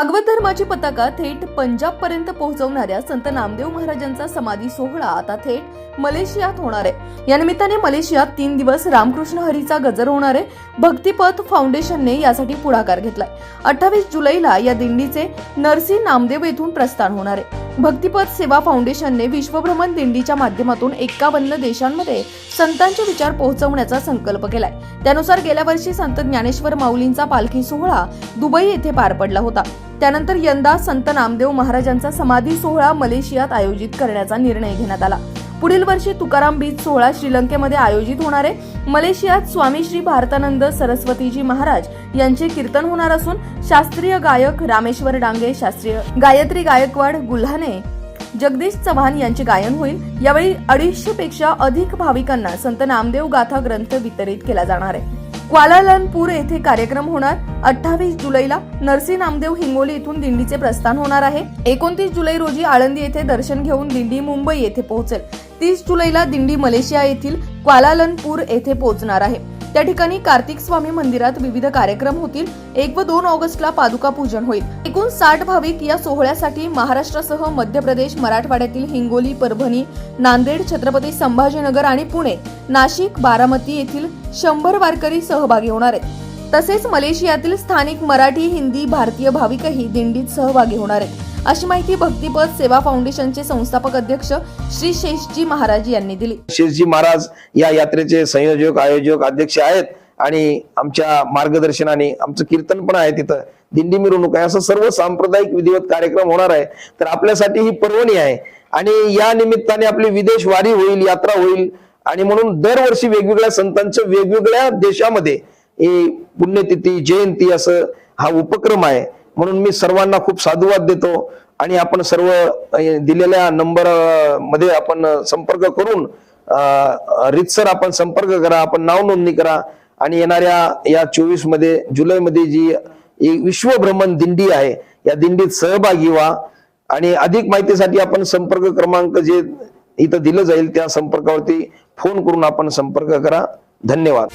अगवत धर्माची पताका थेट पंजाब पर्यंत पोहोचवणाऱ्या संत नामदेव महाराजांचा समाधी सोहळा आता थेट मलेशियात होणार आहे. या निमित्ताने मलेशियात तीन दिवस रामकृष्ण हरीचा गजर होणार आहे. भक्तिपथ फाउंडेशनने यासाठी पुढाकार घेतलाय. अठ्ठावीस जुलैला या दिंडीचे नरसी नामदेव येथून प्रस्थान होणार आहे. भक्तिपद सेवा फाउंडेशनने विश्वभ्रमण दिंडीच्या माध्यमातून एक्कावन्न देशांमध्ये संतांचे विचार पोहोचवण्याचा संकल्प केलाय. त्यानुसार गेल्या वर्षी संत ज्ञानेश्वर माऊलींचा पालखी सोहळा दुबई येथे पार पडला होता. त्यानंतर यंदा संत नामदेव महाराजांचा समाधी सोहळा मलेशियात आयोजित करण्याचा निर्णय घेण्यात आला. पुढील वर्षी तुकाराम बीज सोहळा श्रीलंकेमध्ये आयोजित होणार आहे. मलेशियात स्वामी श्री भारतानंद सरस्वतीजी महाराज यांचे कीर्तन होणार असून शास्त्रीय गायक रामेश्वर डांगे शास्त्रीय गायत्री गायकवाड गुल्हाने जगदीश चव्हाण यांचे गायन होईल. यावेळी अडीचशे पेक्षा अधिक भाविकांना संत नामदेव गाथा ग्रंथ वितरित केला जाणार आहे. क्वालालनपूर येथे कार्यक्रम होणार. अठ्ठावीस जुलैला नरसी नामदेव हिंगोली येथून दिंडीचे प्रस्थान होणार आहे. एकोणतीस जुलै रोजी आळंदी येथे दर्शन घेऊन दिंडी मुंबई येथे पोहोचेल. तीस जुलैला दिंडी मलेशिया येथील क्वालालनपूर येथे पोहोचणार आहे. त्या ठिकाणी कार्तिक स्वामी मंदिरात विविध कार्यक्रम होतील. एक व दोन ऑगस्टला पादुका पूजन होईल. एकूण साठ भाविक या सोहळ्यासाठी महाराष्ट्रासह मध्य प्रदेश मराठवाड्यातील हिंगोली परभणी नांदेड छत्रपती संभाजीनगर आणि पुणे नाशिक बारामती येथील शंभर वारकरी सहभागी होणार आहेत. तसेच मलेशियातील स्थानिक मराठी हिंदी भारतीय भाविकही दिंडीत सहभागी होणार आहेत. अशी माहिती भक्तिपद सेवा फाउंडेशनचे संस्थापक अध्यक्ष श्री शेषजी महाराज यांनी दिली. शेषजी महाराज या यात्रेचे संयोजक आयोजक अध्यक्ष आहेत आणि आमच्या मार्गदर्शनाने आमचं कीर्तन पण आहे तिथं. दिंडी मिरवणूक आहे. असं सर्व सांप्रदायिक विधिवत कार्यक्रम होणार आहे. तर आपल्यासाठी ही पर्वणी आहे. आणि या निमित्ताने आपली विदेश वारी होईल यात्रा होईल. आणि म्हणून दरवर्षी वेगवेगळ्या संतांच्या वेगवेगळ्या देशामध्ये ही पुण्यतिथी जयंती असं हा उपक्रम आहे. म्हणून मी सर्वांना खूप साधुवाद देतो आणि आपण सर्व दिलेल्या नंबरमध्ये आपण संपर्क करून रितसर रीतसर आपण संपर्क करा आपण नाव नोंदणी करा आणि येणाऱ्या या चोवीसमध्ये जुलैमध्ये जी विश्वभ्रमण दिंडी आहे या दिंडीत सहभागी व्हा आणि अधिक माहितीसाठी आपण संपर्क क्रमांक जे इथं दिलं जाईल त्या संपर्कावरती फोन करून आपण संपर्क करा. धन्यवाद.